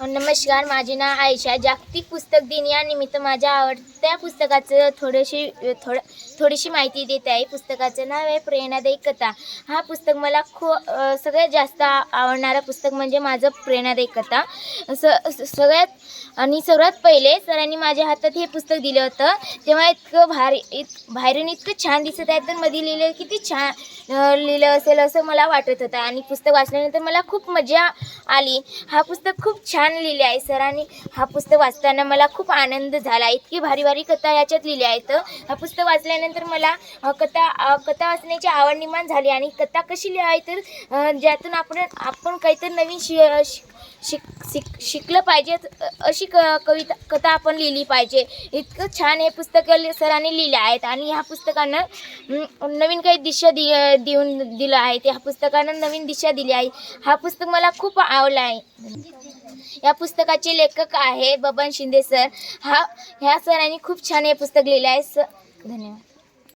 नमस्कार माझे नाव आयशा. जागतिक पुस्तक दिन या निमित्त माझ्या आवडत्या पुस्तकाचं थोडीशी थोडं थोडीशी माहिती देत आहे. पुस्तकाचं नाव आहे प्रेरणादायी कथा. हा पुस्तक मला खो सगळ्यात जास्त आवडणारं पुस्तक म्हणजे माझं प्रेरणादायी कथा. स सगळ्यात आणि सर्वात पहिले सरांनी माझ्या हातात हे पुस्तक दिलं होतं. तेव्हा इतकं भारी इत बाहेरून इतकं छान दिसत आहे. तर मध्ये लिहिलं किती छान लिहिलं असेल असं मला वाटत होतं. आणि पुस्तक वाचल्यानंतर मला खूप मजा आली. हा पुस्तक खूप छान लिहिले आहे. सरांनी हा पुस्तक वाचताना मला खूप आनंद झाला. इतकी भारी भारी कथा याच्यात लिहिल्या आहेत. हा पुस्तक वाचल्यानंतर मला कथा कथा वाचण्याची आवड निर्माण झाली आणि कथा कशी लिहाय तर ज्यातून आपण आपण काहीतरी नवीन शि शि- शिक शिक शिकलं पाहिजे. अशी क कविता कथा आपण लिहिली पाहिजे. इतकं छान हे पुस्तक सरांनी लिहिले आहेत आणि ह्या पुस्तकानं नवीन काही दिशा दि देऊन दिलं आहे. ह्या पुस्तकानं नवीन दिशा दिली आहे. हा पुस्तक मला खूप आवडला आहे. या पुस्तकाचे लेखक आहे बबन शिंदे सर. हा ह्या सरांनी खूप छान हे पुस्तक लिहिलं आहे. स धन्यवाद.